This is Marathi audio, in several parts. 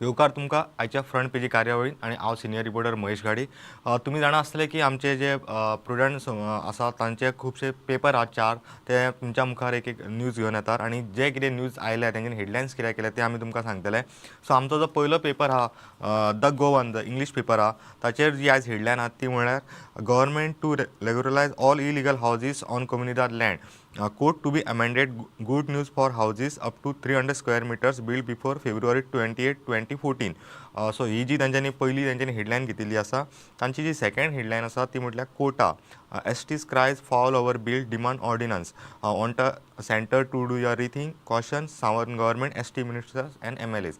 येवकार तुमकां आयच्या फ्रंट पेजी कार्यावळीन आनी हांव सिनियर रिपोर्टर महेश गाडी. तुमी जाणा आसतले की आमचे जे प्रुडंट्स आसा तांचे खुबशे पेपर आहा चार ते तुमच्या मुखार एक एक न्यूज घेवन येतात आनी जे कितें न्यूज आयल्या तेंच्यानी हेडलायन्स कितें केले ते आमी तुमकां सांगतले. सो आमचो जो पयलो पेपर आहा the Goan the English paper आहा ताचेर जी आयज हेडलायन आहा ती म्हळ्यार government to regularise all illegal houses on comunidade land court to be amended good news for houses up to three hundred square metres build before February twenty eight twenty fourteen so ही जी तांच्यांनी पहिली तांच्यांनी हेडलायन घेतिल्ली आसा तांची जी सेकंड हेडलायन आसा ती म्हटल्यार quota S T cries fall over bill demand ordinance on the centre to do your rethinking caution Sawan government S T ministers and M L As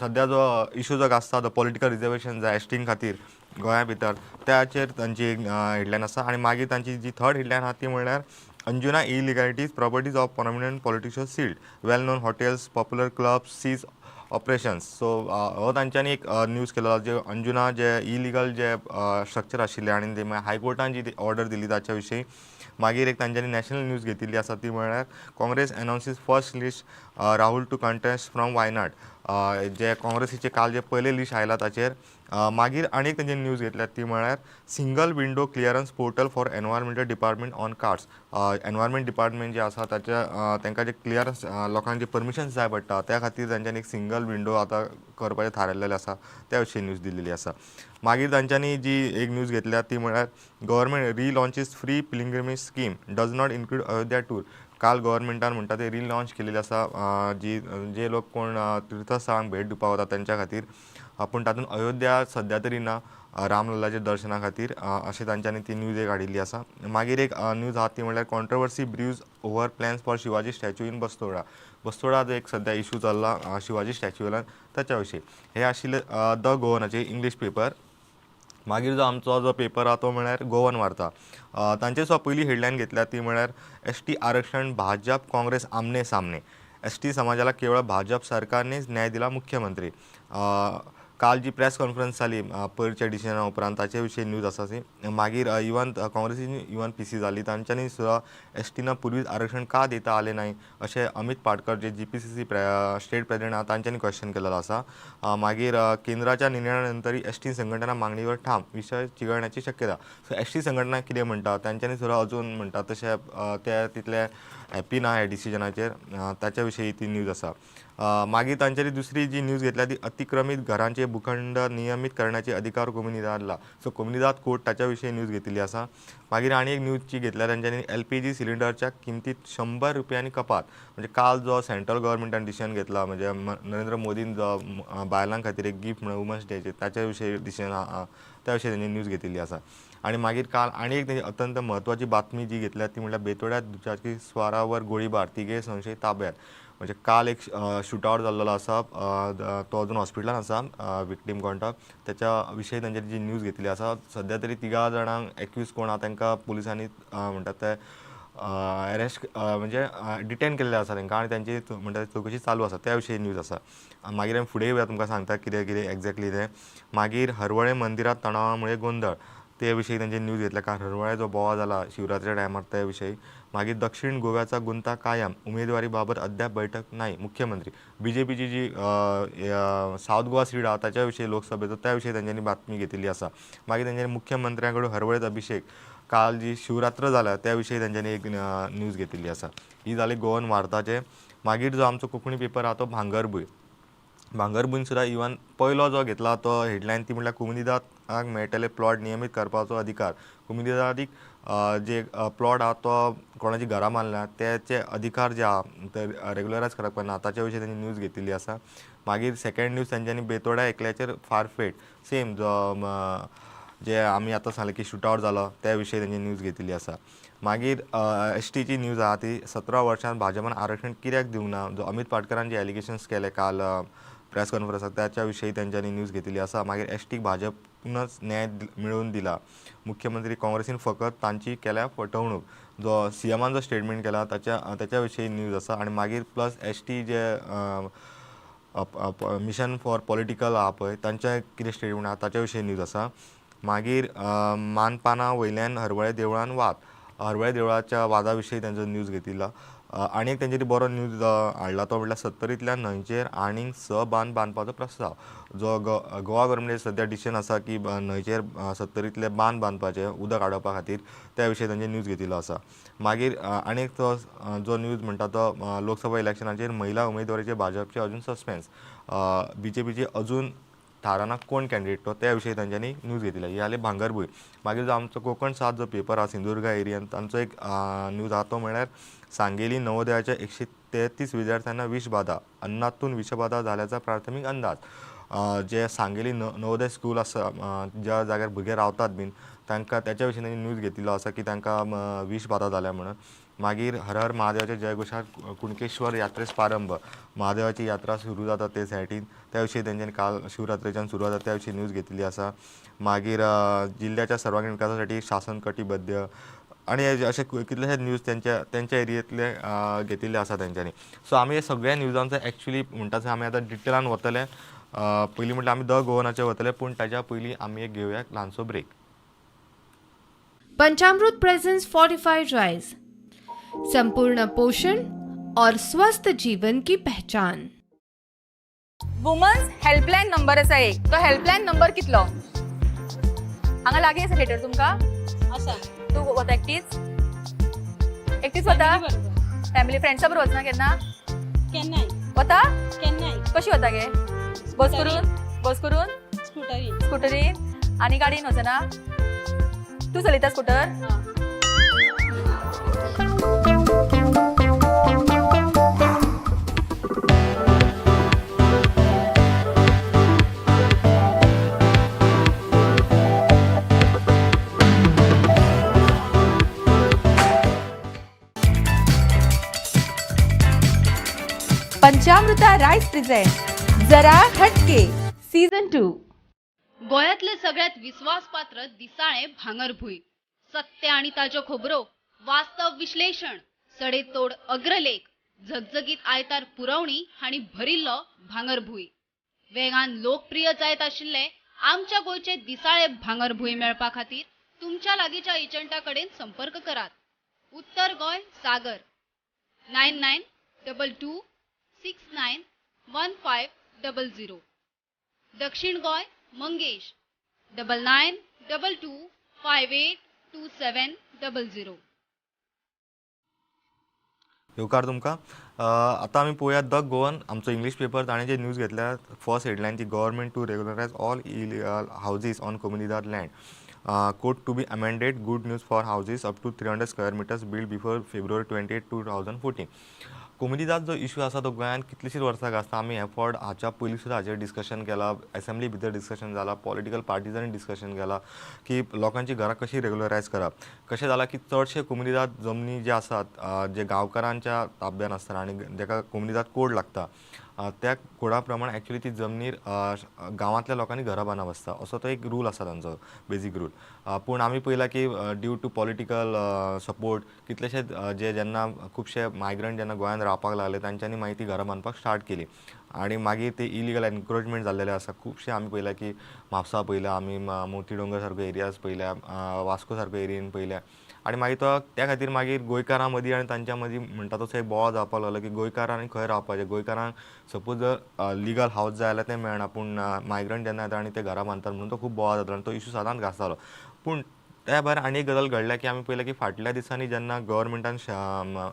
सध्या जो इशू जो आसता द पॉलिटिकल रिजर्वेशन जाय एस टीं खातीर गोंया भितर त्याचेर तांची एक हेडलायन आसा आनी मागीर तांची जी थर्ड हेडलायन आहा ती म्हळ्यार Anjuna illegalities properties of permanent politician sealed well known hotels popular clubs cease operations so हो तांच्यांनी एक न्यूज केलो जे अंजुना जे इलिगल जे स्ट्रक्चर आशिल्ले आनी ते हायकोर्टान जी ऑर्डर दिली ताच्या विशीं मागीर एक तांच्यांनी नॅशनल न्यूज घेतिल्ली आसा ती म्हळ्यार Congress announces first list Rahul to contest from Wayanad जे काँग्रेसीचे काल जे पयले लिस्ट आयला ताचेर मागीर आनीक एक न्यूज घेतल्या ती म्हळ्यार single window clearance portal for environmental department on cards environment department जे आसा ताच्या तांकां जे क्लियरन्स लोकांक जे परमिशन्स जाय पडटा त्या खातीर तांच्यांनी एक सिंगल विंडो आतां करपाचें थारायलेलें आसा त्या विशीं न्यूज दिल्ली आसा. मागीर तांच्यांनी जी एक न्यूज घेतल्या ती म्हळ्यार government relaunches free pilgrimage scheme does not include Ayodhya tour काल गव्हर्मेंटान म्हणटा ते रिलॉन्च केलेली आसा जी जे लोक कोण तीर्थस्थळांक भेट दिवपाक वता तेंच्या खातीर पूण तातूंत अयोध्या सद्या तरी ना रामलल्लाच्या दर्शना खातीर अशें तांच्यांनी ती न्यूज एक हाडिल्ली आसा मागीर एक न्यूज आहा ती म्हणल्यार controversy brews over plans for Shivaji statue in Bastora. Bastora एक सद्या इशू चल्ला शिवाजी स्टॅच्यू वेल्यान ताच्या विशीं हे आशिल्ले द गोवनाचे इंग्लीश पेपर मागीर जो आमचो जो पेपर आहा तो म्हळ्यार गोवन वार्ता. तांचे सो पयली हेडलायन घेतल्या ती म्हळ्यार एस टी आरक्षण भाजप काँग्रेस आमने सामने. एस टी समाजाला केवळ भाजप सरकारनेच न्याय दिला मुख्यमंत्री. काल जी प्रेस कॉन्फरन्स जाली पयरच्या डिसिजना उपरांत ताचे विशीं न्यूज आसा ती मागीर इवन काँग्रेसीची इवन पी सी जाली तांच्यांनी सुद्दां एस टीना पुर्वीच आरक्षण का दिता आले नाही? अशें अमित पाटकर जे G P C C state president आहा तांच्यांनी क्वेश्चन केलेलो आसा मागीर केंद्राच्या निर्णया नंतर एस टी संघटना मागणीवर ठाम विशय चिघळण्याची शक्यता. सो एस टी संघटना कितें म्हणटा तांच्यांनी सुद्दां अजून म्हणटा तशें ते तितले हॅप्पी ना ह्या डिसिजनाचेर ताच्या विशयी ती न्यूज आसा मागीर तांच्यानी दुसरी जी न्यूज घेतल्या ती अतिक्रमित घरांचे भूखंड नियमित करण्याचे अधिकार कोमुनिदादला सो कोमुनिदाद कोर्ट ताच्या विशीं न्यूज घेतिल्ली आसा मागीर आनी एक न्यूज जी घेतल्या तांच्यांनी एल पी जी सिलिंडरच्या किमतीत शंबर रुपयांनी कपात. म्हणजे काल जो सेंट्रल गव्हर्मेंटान डिसिजन घेतला म्हणजे नरेंद्र मोदीन जो बायलां खातीर एक गिफ्ट म्हणून वुमन्स डेचे ताच्या विशयी डिसिजन त्या विशयी तांणी न्यूज घेतिल्ली आसा आनी मागीर काल आनी एक तेंची अत्यंत म्हत्वाची बातमी जी घेतल्या ती म्हळ्यार बेतोड्यात दुचाकी स्वारावर गोळीबार तिगे संशय ताब्यात. म्हणजे काल एक शूटआवट जाल्लो आसा तो अजून हॉस्पिटलान आसा विक्टीम कोणटा त्याच्या विशयी तांचेर जी न्यूज घेतली आसा सद्या तरी तिगा जाणांक एक्यूज कोण आहा तांकां पुलिसांनी म्हणटात ते अरेस्ट म्हणजे डिटेन केल्ले आसा तांकां आनी तांची म्हणटा चवकशी चालू आसा त्या विशयी न्यूज आसा मागीर आमी फुडें येवया तुमकां सांगता कितें कितें एक्झॅक्टली तें. मागीर हरवळे मंदिरात तणावा मुळे गोंधळ. ते विशयी तांचे न्यूज घेतल्या कारण हरवळे जो बोवा जाला शिवरात्रे टायमार त्या विशयी मागीर दक्षिण गोव्याचा गुंता कायम उमेदवारी बाबत अद्याप बैठक नाही. मुख्यमंत्री बी जे पीची जी साऊथ गोवा सीट आहा ताच्या विशयी लोकसभेचो त्या विशयी तांच्यांनी बातमी घेतिल्ली आसा मागीर तांच्यांनी मुख्यमंत्र्यां कडून हरवळेत अभिषेक काल जी शिवरात्र जाल्या त्या विशयी तांच्यांनी एक न्यूज घेतिल्ली आसा ही जाली गोवन वार्ताचे. मागीर जो आमचो कोंकणी पेपर आहा तो भांगरभूंय भांगरभूंय सुद्दां इवन पयलो जो घेतला तो हेडलायन ती म्हळ्यार कुमुदिदाक मेळटले प्लॉट नियमीत करपाचो अधिकार. कुमुदिदादीक जे प्लॉट आहा तो कोणाची घरां बांदल्या तेचे अधिकार जे आहा ते रेगुलरायज करप ना ताच्या विशीं तांणी न्यूज घेतिल्ली आसा. मागीर सेकंड न्यूज तांच्यांनी बेतोड्या एकल्याचेर फारफेट सेम जो जे आमी आतां सांगलें की शूटआवट जालो त्या विशयी तांची न्यूज घेतिल्ली आसा. मागीर एस टीची न्यूज आहा ती सतरा वर्सांत भाजपान आरक्षण कित्याक दिवंक ना जो अमित पाटकरान जे एलिगेशन्स केले काल प्रेस कॉन्फरन्स त्याच्याविषयी त्यांच्यानी न्यूज घेतिल्ली आसा मागीर एस टी भाजपनच न्याय मिळवून दिला. मुख्यमंत्री काँग्रेसीन फकत तांची केल्या फटवणूक जो सी एमान जो स्टेटमेंट केला ताच्या त्याच्या विशयी न्यूज आसा आनी मागीर प्लस एस टी जे मिशन फॉर पॉलिटिकल आहा पळय तांचे कितें स्टेटमेंट आहा. ताच्या विशयी न्यूज आसा मागीर मानपाना वयल्यान हरवळे देवळान वाद. हरवळे देवळाच्या वादा विशयी तांचो न्यूज घेतिल्ला आनी एक तेंच्यांनी बरो न्यूज हाडला तो म्हणल्यार सत्तरींतल्या न्हंयचेर आनीक स बांद बांदपाचो प्रस्ताव. जो गो गोवा गव्हर्मेंट सद्या डिसिशन आसा की न्हंयचेर सत्तरींतले बांद बांदपाचे उदक हाडोवपा खातीर त्या विशीं तांचे न्यूज घेतिल्लो आसा. मागीर आनी आनीक तो जो न्यूज म्हणटा तो लोकसभा इलेक्शनाचेर महिला उमेदवारीचे भाजपचे अजून सस्पेन्स. बी जे पीचे अजून थारानाक कोण कॅन्डिडेट तो त्या विशयी तांच्यांनी न्यूज घेतिल्ली ही जाली भांगरभूंय मागीर जो आमचो कोकण सात जो पेपर आहा सिंधुदुर्गा एरियन तांचो एक न्यूज आहा तो म्हळ्यार सांगेली नवोदयाच्या एकशे तेहतीस विद्यार्थ्यांना विषबाधा अन्नातून विषबाधा झाल्याचा प्राथमिक अंदाज. जे सांगेली न नवोदय स्कूल आसा ज्या जाग्यार भुरगे रावतात बीन तांकां त्याच्या विशीं तांणी न्यूज घेतिल्लो आसा की तांकां विषबाधा जाल्या म्हणून मागीर हर हर महादेवाचे जयघोशात कुणकेश्वर यात्रेस प्रारंभ. महादेवाची यात्रा सुरू जाता ते सायटीन त्या विशीं तेंच्यानी काल शिवरात्रेच्यान सुरू जाता त्या विशीं न्यूज घेतिल्ली आसा. मागीर जिल्ह्याच्या सर्वांगीण विकासासाठी शासन कटिबद्ध आणि असे कितलेशेच कितलेशे न्यूज त्यांच्या त्यांच्या एरियेतले घेतिल्ले आसा तेंच्यांनी सो आमी हे सगळ्या न्यूजांचो एक्चुली म्हणटा थंय आमी आतां डिटेलान वतले. पयलीं म्हटल्यार आमी द गोवनाचे वतले पूण ताच्या पयलीं आमी एक घेवया ल्हानसो break Panchamrut presents fortified rice संपूर्ण पोषण और स्वस्थ जीवन की पहचान। वुमन्स हेल्पलायन नंबर आसा एक। तो हेल्पलायन नंबर कितलो हांगा लागीं आसा थिएटर तुमकां? आसा तूं वता एकटीच एकटीच वता फॅमिली फ्रेंड्सा बरोबर। वचना केन्ना केन्नाय वता केन्नाय कशी वता गे? बस करून? बस करून? स्कुटरीन स्कुटरीन आनी गाडीन वचना तूं चलयता स्कुटर पंचामृता राईस प्रेझेंट जरा हटके. सीझन टू गोव्यातले सगळ्यात विश्वासपात्र दिसाळे भांगरभूंय सत्य आणि ताजो खोबरो वास्तव विश्लेषण सडेतोड अग्रलेख झगझगीत आयतार पुरवणी हांणी भरिल्लो भांगरभूंय वेगान लोकप्रिय जायत आशिल्ले आमच्या गोंयचे दिसाळे भांगरभूंय मेळपा खातीर तुमच्या लागींच्या एजंटा कडेन संपर्क करात. उत्तर Goem Sagar. Nine nine double two six nine one five double zero. दक्षिण Goem Mangesh. Double nine double two five eight two seven double zero. येवकार तुमकां? आतां आमी पळोवया द गोवन आमचो इंग्लीश पेपर ताणें जे न्यूज घेतल्या फर्स्ट हेडलायन ती government to regularise all illegal houses on comunidade land code to be amended good news for houses up to three hundred square metres build before February twenty eight two thousand fourteen Comunidade जो इश्यू आसा तो गोंयांत कितलीशींच वर्सां आसता आमी एफर्ट हाच्या पयलीं सुद्दां हाचेर डिस्कशन केलां असेंब्ली भितर डिस्कशन जालां पॉलिटिकल पार्टिजांनी डिस्कशन केलां की लोकांची घरां कशी रेगुलरायज करप कशें जालां की चडशे कोमुनिदाद जमनी जे आसात जे गांवकारांच्या ताब्यान आसतात आनी जेका कोमुनिदाद कोड लागता त्या कोडा प्रमाण एक्चुली ती जमनीर गांवांतल्या लोकांनी घरां बांदप आसता असो तो एक रूल आसा तांचो बेजीक रूल पूण आमी पळयलां की ड्यू टू पॉलिटिकल सपोर्ट कितलेशेच जे जेन्ना खुबशे मायग्रंट जेन्ना गोंयांत रावपाक लागले तांच्यांनी मागीर ती घरां बांदपाक स्टार्ट केली. आनी मागीर ते इलिगल एनक्रोचमेंट जाल्लेले आसा. खुबशे आमी पळयलां की म्हापसा पळयल्या आमी म- मोती डोंगर सारको एरियाज पळयल्या वास्को सारको एरियेन पळयल्या आनी मागीर तो त्या खातीर मागीर गोंयकारां मदीं आनी तांच्या मदीं म्हणटा तसो एक बोवाळ जावपाक लागलो की गोंयकारांनी खंय रावपाचें गोंयकारांक सपोज जर लिगल हावस जाय जाल्यार तें मेळना पूण मायग्रंट जेन्ना येता आनी ते घरां बांदतात म्हणून तो खूब बोवाळ जातालो आनी तो इशू सदांच घासतालो पूण त्या भायर आनी एक गजाल घडल्या की आमी पळयलें की फाटल्या दिसांनी जेन्ना गव्हर्मेंटान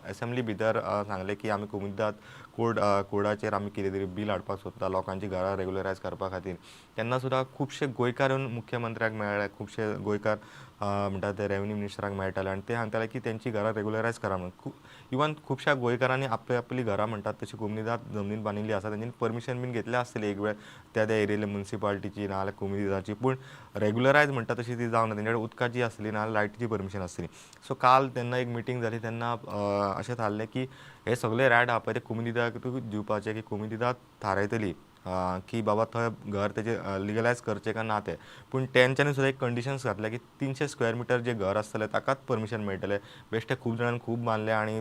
असेंब्ली भितर सांगलें की आमी कोमुनिदाद कोड कोडाचेर आमी कितें तरी बील हाडपाक सोदता लोकांची घरां रेगुलरायज करपा खातीर. तेन्ना सुद्दां खुबशे गोंयकार येवन मुख्यमंत्र्याक मेळ्ळे खुबशे गोंयकार म्हणटा ते रेव्हेन्यू मिनिस्टराक मेळटालें आनी ते सांगताले की तेंची घरां रेग्युलरायज करा म्हणून. खूब इवन खुबश्या गोंयकारांनी आपली आपली घरां म्हणटात तशी कोमुनिदाद जमनीन बांदिल्ली आसा तेंच्यानी परमिशन बीन घेतलें आसतलें एक वेळ. त्या त्या एरियेतल्या मुन्सिपालिटीची नाजाल्यार कोमुनिदाची पूण रेग्युलरायज म्हणटा तशी ती जावना तेंच्याकडे उदकाची आसली नाजाल्यार लायटीची परमिशन आसली सो काल तेन्ना एक मिटींग जाली तेन्ना अशें थारलें की हे सगळे रायड आहा पळय ते कोमुनिदाक दिवपाचे की कोमुनिदाद थारायतली. की बाबा थंय घर तेजे लिगलायज करचें काय ना तें पूण तेंच्यांनी सुद्दां एक कंडिशन्स घातल्या की तिनशे स्क्वेअर मिटर जे घर आसतलें ताकाच परमिशन मेळटलें बेश्टे खूब जाणांनी खूब बांदले आनी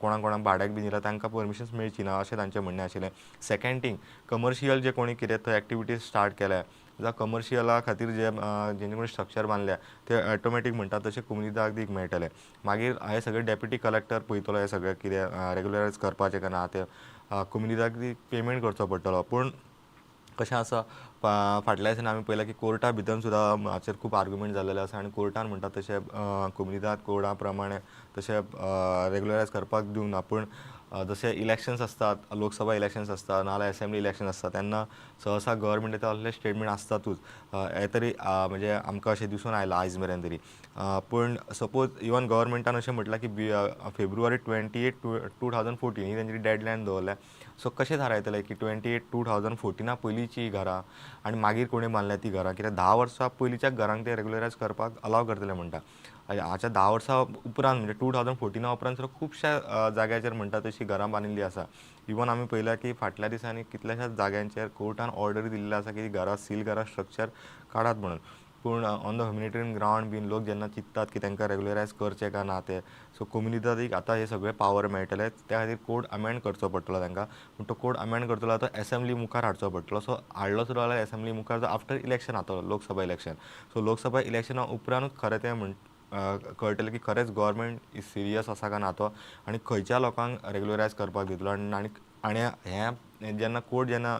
कोणाक कोणाक भाड्याक बी दिला तांकां परमिशन्स मेळची ना अशें तांचें म्हणणें आशिल्लें सेकँड थींग कमर्शियल जे कोणी कितें थंय एक्टिविटीज स्टार्ट केल्या. जावं कमर्शियला खातीर जे जेणे करून स्ट्रक्चर बांदल्या ते ऑटोमॅटीक म्हणटा तशें कम्युनिटाक दीक मेळटले मागीर हांवें सगळे डेप्युटी कलेक्टर पळयतलो हे सगळें कितें रेगुलरायज करपाचें काय ना ते कम्युनिटाक दी पेमेंट करचो पडटलो. पूण कशें आसा फाटल्या दिसांनी आमी पळयलां की कोर्टा भितर सुद्दां हाचेर खूब आर्ग्युमेंट जाल्लेले आसा. आनी कोर्टान म्हणटा तशें कम्युनिटाक कोडा प्रमाणे तशें रेगुलरायज करपाक दिवंक ना. पूण जसे जशे इलेक्शन्स असतात लोकसभा इलेक्शन्स असतात नाजाल्यार असेंब्ली इलेक्शन असतात तेन्ना सहसा गव्हर्मेंट येता असले स्टेटमेंट आसतातूच हे तरी म्हणजे आमकां अशें दिसून आयलां आयज मेरेन तरी पूण सपोज इवन गव्हर्मेंटान अशें म्हटलां की February twenty eight two two thousand fourteen ही तेंची डेडलायन दवरल्या. सो कशें थारायतले की ट्वेंटी एट टू थावजंड फोर्टिना पयलींची घरां आनी मागीर कोणी बांदल्या ती घरां? कित्याक धा वर्सां पयलींच्या घरांक ते रेगुलरायज करपाक अलाव करतले म्हणटा. हाच्या धा वर्सां उपरांत म्हणजे टू थावजंड फोर्टिना उपरांत सुद्दां खुबश्या जाग्याचेर म्हणटा तशी घरां बांदिल्लीं आसा. इवन आमी पळयलां की फाटल्या दिसांनी कितल्याशाच जाग्यांचेर कोर्टान ऑर्डर दिल्ली आसा की घरां सील घरां स्ट्रक्चर काडात म्हणून. पूण ऑन द ह्युमॅनिटेरियन ग्रावंड बीन लोक जेन्ना चिंततात की तांकां रेगुलरायज करचें काय ना ते. सो कम्युनिटीक आतां हे सगळे पावर मेळटले. त्या खातीर कोड अमेंड करचो पडटलो तांकां पूण तो कोड अमेंड करतलो तो एसेंब्ली मुखार हाडचो पडटलो. सो हाडलो सुरू जाल्यार एसेंब्ली मुखार जो आफ्टर इलेक्शन जातलो लोकसभा इलेक्शन सो लोकसभा इलेक्शना उपरांतूच खरें तें म्हण कळटलें की खरेंच गोवोरमेंट इज सिरियस आसा काय ना तो. आनी खंयच्या लोकांक रेगुलरायज करपाक दितलो. आनी आनी आनी हें जेन्ना कोड जेन्ना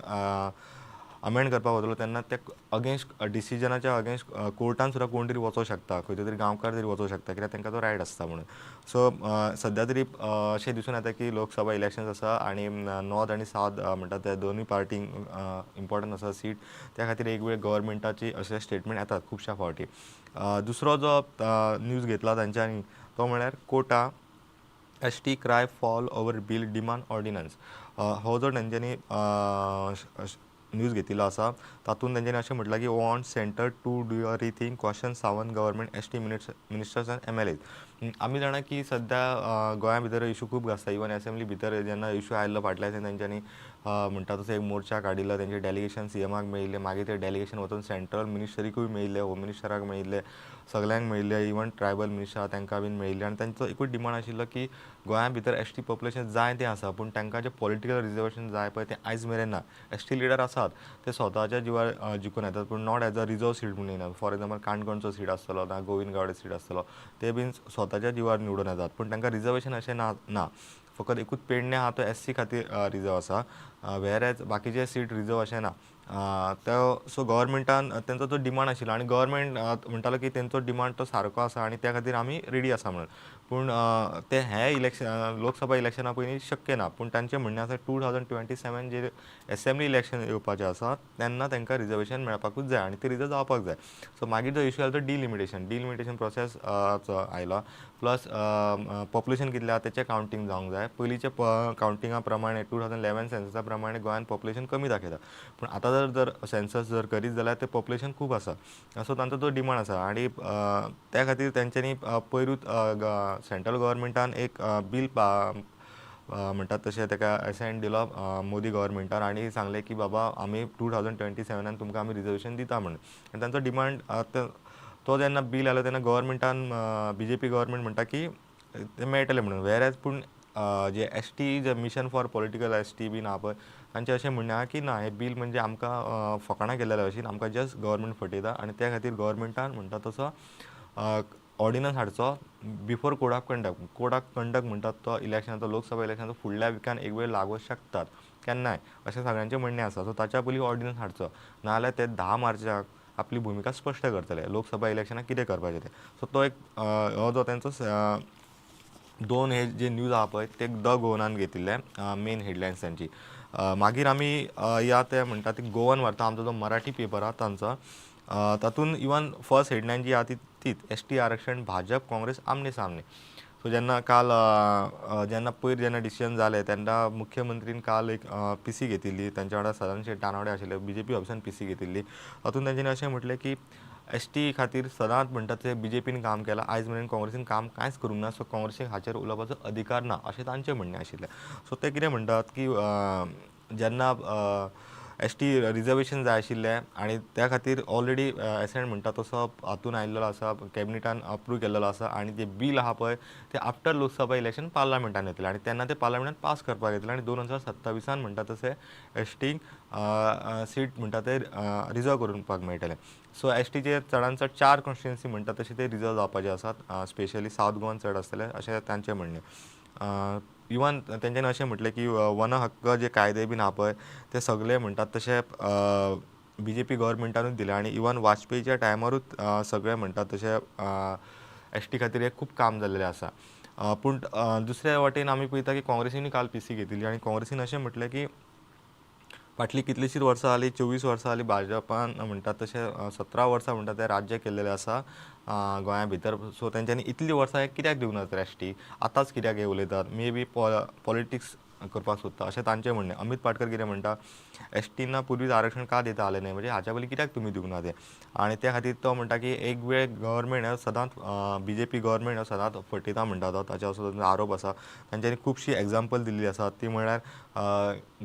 अमेंड करपाक वतलो तेन्ना ते अगेन्स्ट डिसिजनाच्या अगेन्स्ट कोर्टान सुद्दां कोण तरी वचों शकता खंय तरी गांवकार तरी वचों शकता कित्याक तांकां तो रायट आसता म्हणून. सो सद्या तरी अशें दिसून येता की लोकसभा इलेक्शन्स आसा आनी नॉर्थ आनी सावथ म्हणटा ते दोनूय पार्टींक इम्पॉर्टंट आसा सीट त्या खातीर एक वेळ गव्हर्मेंटाची अशें स्टेटमेंट येतात खुबश्या फावटी. दुसरो जो न्यूज घेतला तांच्यांनी तो म्हळ्यार quota S T cry fall over bill demand ordinance हो जो तेंच्यांनी न्यूज घेतिल्लो आसा तातूंत तेंच्यांनी अशें म्हटलां की want centre to do a rethink question Sawan government S T ministers आनी एम एल एज आमी जाणा की सद्या गोंया भितर इशू खूब आसता इवन एसेंब्ली भितर जेन्ना इशू आयल्लो फाटल्या दिसांनी तेंच्यांनी म्हणटा तसो एक मोर्चा काडिल्लो तेंचे डेलिगेशन सी एमाक मेळिल्लें मागीर ते डेलिगेशन वचून सेंट्रल मिनिस्टरीकूय मेळिल्लें होम मिनिस्टराक मेळिल्लें सगल्यांक मेळिल्लें इवन ट्रायबल मिनिस्टर तांकां बीन मेळिल्लें आनी तांचो एकूच डिमांड आशिल्लो की गोंया भितर एस टी पॉप्युलेशन जाय तें आसा पूण तांकां जें पॉलिटिकल रिजर्वेशन जाय पळय तें आयज मेरेन. ना एस टी लिडर आसात ते स्वताच्या जिवार जिखून येतात पूण not as a reserve seat म्हणून येना फॉर एग्जाम्पल काणकोणचो सीट आसतलो ना गोविंद गावडे सीट आसतलो ते बीन स्वताच्या जिवार निवडून येतात. पूण तांकां रिजर्वेशन अशें ना ना. फकत एकूच पेडणे आहा तो एस सी खातीर रिजर्व आसा. वेर एज बाकीचे सीट रिजर्व अशें ना तो सो गव्हर्मेंटान तेंचो तो डिमांड आशिल्लो आनी गव्हर्मेंट म्हणटालो की तेंचो डिमांड तो सारको आसा आनी त्या खातीर आमी रेडी आसा म्हणून. पूण ते हे इलेक्शन लोकसभा इलेक्शना पयलीं शक्य ना. पूण तांचें म्हणणें आसा two thousand twenty seven J assembly election येवपाचें आसा तेन्ना तांकां रिजर्वेशन मेळपाकूच जाय आनी ते रिजर्व जावपाक जाय. सो मागीर जो इश्यू आसा तो डिलिमिटेशन डिलिमिटेशन प्रोसेस आयला. प्लस पॉप्युलेशन कितलें आसा तेचें कावंटींग जावंक जाय. पयलींचे कावंटिंगा प्रमाणे टू थावजंड इलेवन सेन्ससा प्रमाणे गोंयान पॉप्युलेशन कमी दाखयता. पूण आतां जर जर सेन्सस जर करीत जाल्यार तें पॉप्युलेशन खूब आसा. सो तांचो तो डिमांड आसा. आनी त्या खातीर तेंच्यांनी पयरूच सेंट्रल गव्हर्मेंटान एक बील अ, म्हणटात तशें ताका एसेंट दिलो मोदी गव्हर्मेंटान आनी सांगलें की बाबा आमी टू थावजंड ट्वेंटी सेवनान तुमकां आमी रिजर्वेशन दिता म्हणून आनी तांचो डिमांड तो जेन्ना बील आयलो तेन्ना गव्हर्मेंटान बी जे पी गव्हर्मेंट म्हणटा की ते मेळटले म्हणून वेर पूण जे एस टी जे mission for political S T bin आहा पळय तांचें अशें म्हणणें आहा की ना हें बील म्हणजे आमकां फकाणां केलेल्या भशेन आमकां जस्ट गव्हर्मेंट फटयता. आनी त्या खातीर गव्हर्मेंटान म्हणटा तसो ordinance हाडचो before code of conduct code of conduct म्हणटात तो इलेक्शनाचो लोकसभा इलेक्शनाचो फुडल्या विकान एक वेळ लागू शकतात केन्नाय अशें सगळ्यांचें म्हणणें आसा सो ताच्या पयलीं ऑर्डिनन्स हाडचो. नाजाल्यार ते धा मार्चाक आपली भुमिका स्पश्ट करतले. लोकसभा इलेक्शनाक कितें करपाचें तें? सो तो एक हो जो तेंचो दोन हे जे न्यूज आहा पळय ते द गोवनान घेतिल्ले मेन हेडलायन्स तांची मागीर आमी या ते म्हणटा ती गोवन वार्ता आमचो जो मराठी पेपर आहा तांचो तातूंत इवन फर्स्ट हेडलायन जी आहा ती तीच एस टी आरक्षण भाजप काँग्रेस आमने सामने. सो जेन्ना काल जेन्ना पयर जेन्ना डिसिजन जालें तेन्ना मुख्यमंत्रीन काल एक पी सी घेतिल्ली. तांच्या वांगडा सदांचे टानावडे आशिल्ले बी जे पी ऑफिसान पी सी घेतिल्ली. तातूंत तांच्यानी अशें म्हटलें की एस टी खातीर सदांच म्हणटात ते बी जे पीन काम केलां आयज मेरेन काँग्रेसीन काम कांयच करूंक ना सो काँग्रेसीक हाचेर उलोवपाचो अधिकार ना अशें तांचें म्हणणें आशिल्लें सो ते कितें म्हणटात की जेन्ना एस टी रिजर्वेशन जाय आशिल्लें आनी त्या खातीर ऑलरेडी एसेंट म्हणटा तसो हातून आयिल्लो आसा कॅबिनेटान अप्रूव केल्लो आसा आनी जें बील आहा पळय तें आफ्टर लोकसभा इलेक्शन पार्लमेंटान येतलें आनी तेन्ना तें पार्लमेंटान पास करपाक येतलें आनी दोन हजार सत्ताविसान म्हणटा तशें एस टीक सीट म्हणटा ते रिजर्व करपाक मेळटलें. सो एस टीचे चडांत चड चार कॉन्स्टिट्युएन्सी म्हणटा तशें ते रिजर्व जावपाचे आसात स्पेशली सावथ गोवान चड आसतले अशें तांचें म्हणणें. इवन तेंच्यांनी अशें म्हटलें की वन हक्क जे कायदे बीन आहा पळय ते सगळे म्हणटात तशे बी जे पी गव्हर्मेंटानूच दिले आनी इवन वाजपेयीच्या टायमारूच सगळे म्हणटात तशें एस टी खातीर हें खूब काम जाल्लेलें आसा पूण दुसऱ्या वाटेन आमी पळयता की काँग्रेसीनी काल पी सी घेतिल्ली आनी काँग्रेसीन अशें म्हटलें की फाटलीं कितलींशींच वर्सां जालीं चोवीस वर्सां जालीं भाजपान म्हणटा तशें सतरा वर्सां म्हणटा तें राज्य केल्लेलें आसा गोंया भितर सो तेंच्यांनी इतलीं वर्सां हें कित्याक दिवनात एस टी आतांच कित्याक हे उलयतात मे बी पॉलिटिक्स करपाक सोदता अशें तांचें म्हणणें. अमित पाटकर कितें म्हणटा एस टीना पूर्वीच आरक्षण का दिता आलें न्हय म्हणजे हाच्या पयलीं कित्याक तुमी दिवंक ना तें आनी त्या खातीर तो म्हणटा की एक वेळ गव्हर्मेंट हो सदांच बी जे पी गव्हर्मेंट हो सदांच फटयता म्हणटा तो ताच्या असो आरोप आसा तांच्यांनी खुबशीं एग्जाम्पल दिल्लीं आसात ती म्हळ्यार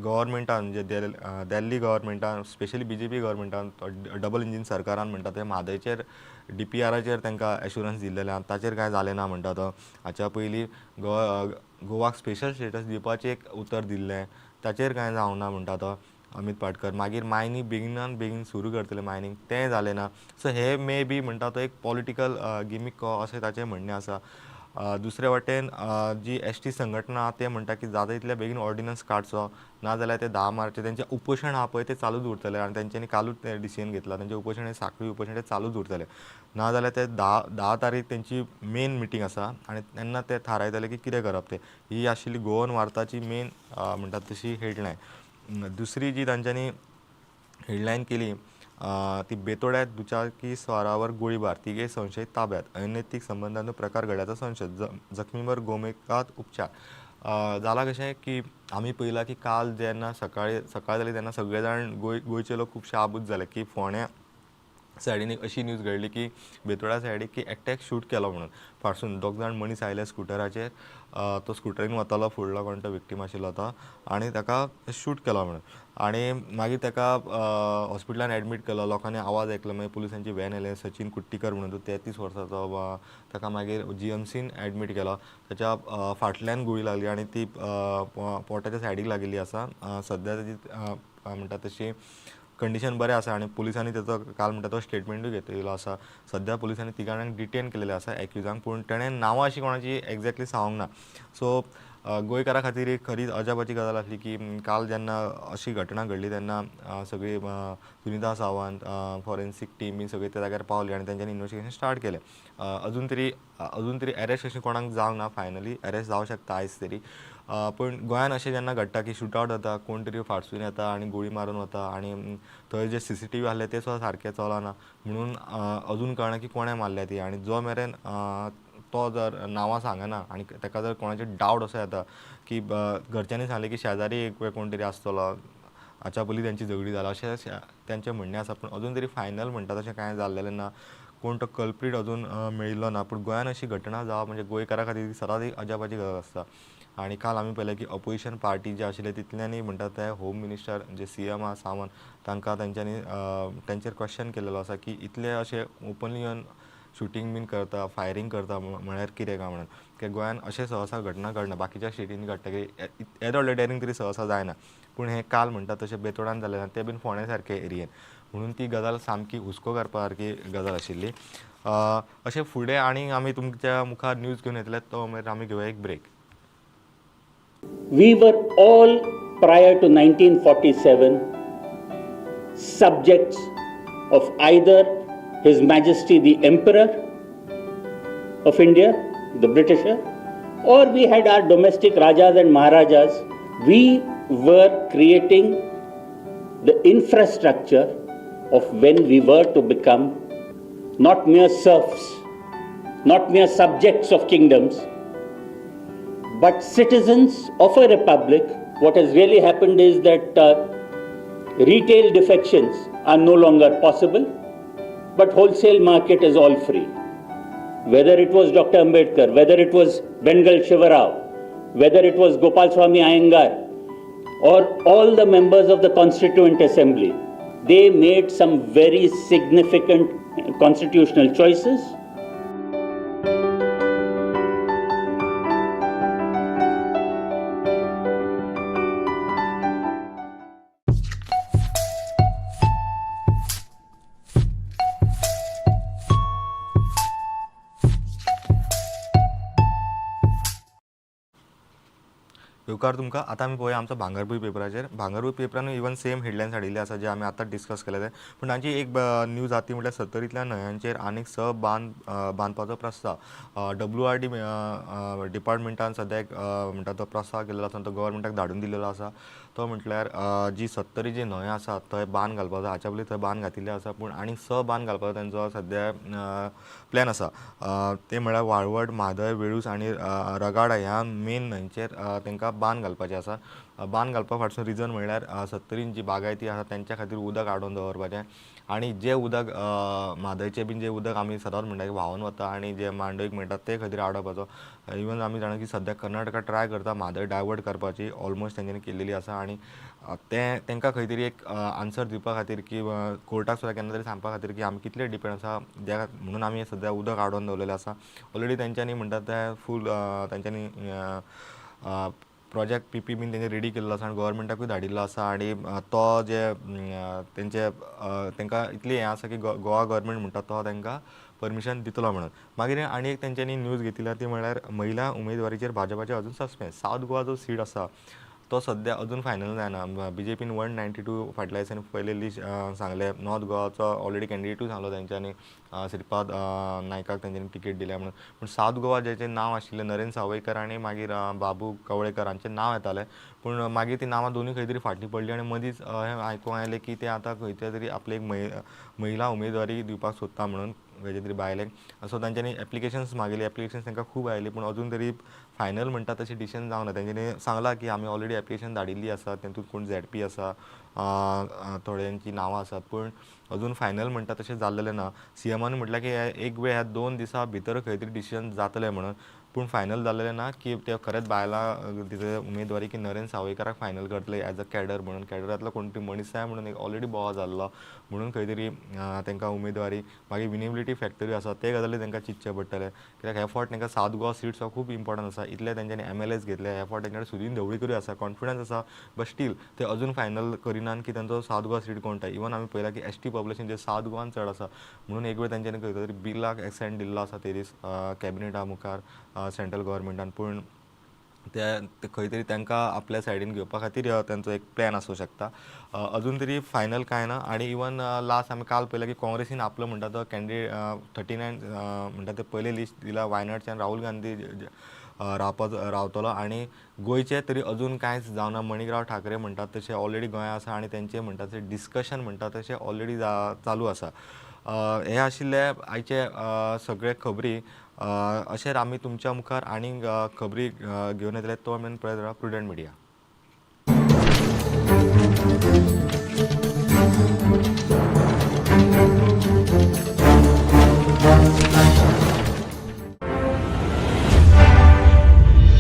गव्हर्मेंटान म्हणजे देल Delhi गव्हर्मेंटान specially B J P गव्हर्मेंटान double engine सरकारान म्हणटा ते म्हादयचेर डी पी आराचेर तांकां एश्युरन्स दिल्लेले आसा ताचेर कांय जालें ना म्हणटा तो. हाच्या पयलीं गो गोवाक स्पेशल स्टेटस दिवपाचें एक उतर दिल्लें. ताचेर कांय जावंक ना म्हणटा तो अमित पाटकर. मागीर मायनींग बेगिनान बेगीन सुरू करतले मायनींग. तें जालें ना. सो हे मे बी म्हणटा तो एक पॉलिटिकल गिमीक को अशें ताचें म्हणणें आसा. दुसरे वाटेन जी एस टी संघटना आहा ते म्हणटा की जाता तितले बेगीन ऑर्डिनन्स काडचो नाजाल्यार ते धा मार्च तेंचें उपोशण आहा पळय ते चालूच उरतले आनी तेंच्यांनी कालूच तें डिसिजन घेतला. तेंचें उपोशण हे साखळी उपोशण तें चालूच उरतले. नाजाल्यार ते धा धा तारीख तेंची मेन मिटींग आसा आनी तेन्ना ते थारायतले की कितें करप तें. ही आशिल्ली गोवन वार्ताची मेन म्हणटात तशी हेडलायन दुसरी जी तांच्यांनी हेडलायन केली ती बेतोड्यात दुचाकी स्वारावर गोळीबार तिघे संशयित ताब्यात. अनैतिक संबंधांचो प्रकार घडल्याचा संशय. ज जखमीवर गोमेकात उपचार. जाला कशें की आमी पळयलां की काल जेन्ना सकाळी सकाळ जाली तेन्ना सगळे जाण गोंय गोंयचे लोक खुबशे आबूज जाले की फोण्या सायडीन एक अशी न्यूज घडली की बेतोडा सायडीक की एकट्याक शूट केलो म्हणून. फाटसून दोग जाण मनीस आयले स्कुटराचेर. तो स्कुटरीन वतालो फुडलो कोण तो विक्टीम आशिल्लो तो आनी ताका शूट केलो म्हणून. आनी मागीर ताका हॉस्पिटलान एडमीट केलो. लोकांनी आवाज आयकलो मागीर पुलिसांची व्हॅन आयलें सचिन कुट्टीकर म्हणून. तो तेहतीस वर्साचो वा ताका मागीर जी एम सीन एडमीट केलो. ताच्या फाटल्यान गुळी लागली आनी ती पोटाच्या सायडीक लागिल्ली आसा सद्या ताची म्हणटा तशी कंडिशन बरें आसा आनी पुलिसांनी तेचो काल म्हणटा तो स्टेटमेंटूय घेतिल्लो आसा सद्या पुलिसांनी तिगांक डिटेन केलेले आसा एक्युजांक पूण तेणें नांवां अशीं कोणाची एक्झॅक्टली सांगूंक ना. सो गोंयकारा खातीर एक खरीच अजापाची गजाल आसली की काल जेन्ना अशी घटना घडली तेन्ना सगळी सुनिता सावंत फॉरेन्सीक टीम बी सगळी त्या जाग्यार पावली आनी तेंच्यांनी इन्व्हेस्टिगेशन स्टार्ट केलें. अजून तरी अजून तरी अरेस्ट अशें कोणाक जावंक ना फायनली अरेस्ट जावं शकता आयज तरी. पूण गोंयान अशें जेन्ना घडटा की शूटआवट जाता कोण तरी फाटसून येता आनी गुळी मारून वता आनी थंय जे सी सी टी व्ही आहले ते सुद्दां सारकें चलना म्हणून अजून कळना की कोणें मारल्या ती आनी जो मेरेन तो जर नांवां सांगना आनी ताका जर कोणाचे डावट असो येता की घरच्यांनी सांगलें की शेजारी एक वेळ कोण तरी आसतलो हाच्या पयलीं तेंची झगडी जाला अशें तेंचें म्हणणें आसा पूण अजून तरी फायनल म्हणटा तशें कांय जाल्लेलें ना कोण तो कल्प्रीट अजून मेळिल्लो ना. पूण गोंयान अशी घटना जावप म्हणजे गोंयकारा खातीर सदांच एक अजापाची गजाल आसता आनी काल आमी पळयलें की ऑपोजिशन पार्टी जे आशिल्ले तितल्यांनी म्हणटा ते होम मिनिस्टर जे सी एम आहा सावंत तांकां तेंच्यांनी तेंचेर क्वेश्चन केलेलो आसा की इतले अशे ओपनली येवन शुटींग बीन करता फायरींग करता म्हळ्यार कितें काय म्हणून? की गोंयान अशें सहसा घटना घडना बाकीच्या स्टेटींनी घडटा की येदो व्हडलें तरी सहसा जायना. पूण हें काल म्हणटा तशें बेतोडान जालें ना तें बीन फोंड्या सारके एरियेन म्हणून ती गजाल सामकी हुस्को करपा सारकी गजाल आशिल्ली. अशें फुडें आनी आमी तुमच्या मुखार न्यूज घेवन येतले तो मागीर आमी घेवया एक break We were all, prior to 1947, subjects of either His Majesty the Emperor of India, the Britisher, or we had our domestic Rajas and Maharajas. We were creating the infrastructure of when we were to become not mere serfs, not mere subjects of kingdoms, but citizens of a republic, what has really happened is that uh, retail defections are no longer possible, but wholesale market is all free. Whether it was Dr. Ambedkar, whether it was Bengal Shivarao, whether it was Gopal Swami Iyengar, or all the members of the Constituent Assembly. They made some very significant constitutional choices. उपकार तुमकां. आतां आमी पळोवया आमचो भांगरभूंय पेपराचेर. भांगरभूंय पेपरान इवन सेम हेडलायन्स हाडिल्ले आसा जे आमी आतां डिस्कस केले ते. पूण तांची एक न्यूज जाती म्हटल्यार सत्तरींतल्या न्हंयांचेर आनीक स बांद बांदपाचो प्रस्ताव. डब्ल्यू आर डी डिपार्टमेंटान सद्याक म्हणटा तो प्रस्ताव केल्लो आसा. तो गव्हर्मेंटाक धाडून दिलेलो आसा. तो म्हटल्यार जी सत्तरी जी न्हंय आसा थंय बांद घालपाचो. हाच्या पयलीं थंय बांद घातिल्ले आसा. पूण आनीक स बांद घालपाचो तांचो सद्या प्लॅन आसा. ते म्हळ्यार वाळवड म्हादय वेळूस आनी रगाडा ह्या मेन न्हंयचेर तांकां बांद घालपाचें आसा बांद घालपा फाटसून रिजन म्हणल्यार सत्तरीन जी बागायती आसा तेंच्या खातीर उदक आडोवन दवरपाचें. आनी जें उदक म्हादयचें बीन जें उदक आमी सदांच म्हणटा की व्हांवून वता आनी जे मांडवीक मेळटा ते खातीर आडोवपाचो. इवन आमी जाणा की सद्याक कर्नाटका ट्राय करता म्हादय डायवर्ट करपाची ऑलमोस्ट तेंच्यांनी केल्लेली आसा. आनी तें ते तांकां खंय तरी एक आन्सर दिवपा खातीर की कोर्टाक सुद्दां केन्ना तरी सांगपा खातीर की आमी कितले डिपेंड आसा त्या म्हणून आमी सद्या उदक आडोवन दवरलेलें आसा. ऑलरेडी तेंच्यांनी म्हणटा ते फूल तेंच्यांनी प्रोजेक्ट पी पी बीन तेंचे रेडी केल्लो आसा आनी गोवोरमेंटाकूय धाडिल्लो आसा आनी तो जे तेंचे तेंकां इतली हें आसा की गो- गोवा गोवोरमेंट म्हणटा तो तेंकां परमिशन दितलो म्हणून. मागीर आनी एक तेंच्यांनी न्यूज घेतिल्या ती म्हळ्यार महिला उमेदवारीचेर भाजपाचे अजून सस्पेन्स सावथ गोवा जो सीट आसा तो सद्या अजून फायनल जायना B J pin one ninety two फाटल्या दिसांनी पयले लिस्ट सांगले नॉर्थ गोवाचो ऑलरेडी कॅन्डिडेटूय सांगलो तेंच्यांनी श्रीपाद नायकाक तेंच्यांनी तिकेट दिल्या म्हणून. पूण सावथ गोवा जेचें नांव आशिल्लें नरेंद्र सावयकर आनी मागीर बाबू कवळेकर हांचें नांव येतालें पूण मागीर ती नांवां दोनूय खंय तरी फाटीं पडलीं आनी मदींच हें आयकूंक आयलें की ते आतां खंयच्या तरी आपले एक महिला उमेदवारी दिवपाक सोदता म्हणून खंयचे तरी बायलेक सो तांच्यांनी एप्लिकेशन्स मागिल्ली एप्लिकेशन्स तांकां खूब आयली पूण अजून तरी फायनल म्हणटा तशी डिसिजन जावंक ना तेंच्यांनी सांगलां की आमी ऑलरेडी एप्लिकेशन धाडिल्ली आसा तेतूंत कोण झॅड पी आसा थोड्यांचीं थोड्यांची नांवां आसात पूण अजून फायनल म्हणटा तशें जाल्लेलें ना. सी एमान म्हटल्यार की एक वेळ ह्या दोन दिसां भितर खंय तरी डिसिजन जातलें म्हणून. पूण फायनल जाल्लेलें ना की ते खरेंच बायलां तिथे उमेदवारी की नरेंद्र सावयकाराक फायनल करतले एज अ कॅडर म्हणून. कॅडरांतलो कोण तरी मनीस जाय म्हणून एक ऑलरेडी बोवा जाल्लो म्हणून खंय तरी तांकां उमेदवारी मागीर विनेबिलिटी फॅक्टरी आसा ते गजाली तांकां चिंतचे पडटले कित्याक हे फावट तांकां सात गोवा सीट्स हो खूब इम्पॉर्टंट आसा इतले तेंच्यांनी एम एल एस घेतले हे फावट तेंच्याकडे सुदीन ढवळीकरूय आसा कॉन्फिडन्स आसा बट स्टील ते अजून फायनल करिनात की तांचो सात गोवा सीट कोणटा इवन आमी पळयलां की एस टी पॉप्युलेशन जे सात गोवान चड आसा म्हणून एक वेळ तेंच्यांनी खंय तरी बिलाक एक्सेंट दिल्लो आसा ते दीस कॅबिनेटा मुखार सेंट्रल गव्हर्मेंटान पूण ते खंय तरी तांकां आपल्या सायडीन घेवपा खातीर तांचो एक प्लॅन आसूं शकता. अजून तरी फायनल कांय ना आनी इवन लास्ट आमी काल पळयलां की काँग्रेसीन आपलो म्हणटा तो कॅन्डिडेट थर्टी नायन म्हणटा ते पयले लिस्ट दिला वायनाडच्यान राहुल गांधी रावपा रावपाचो रावतलो. आनी गोंयचे तरी अजून कांयच जावना मणिकराव ठाकरे म्हणटात तशें ऑलरेडी गोंया आसा आनी तेंचें म्हणटा तशें डिस्कशन म्हणटा तशें ऑलरेडी चालू आसा. हें हे आशिल्ले आयचे सगळे खबरी अ, आमी तुमच्या मुखार आनीक खबरी अ, घेवन येतले तो मेन पळयत राहा प्रुडंट मिडिया.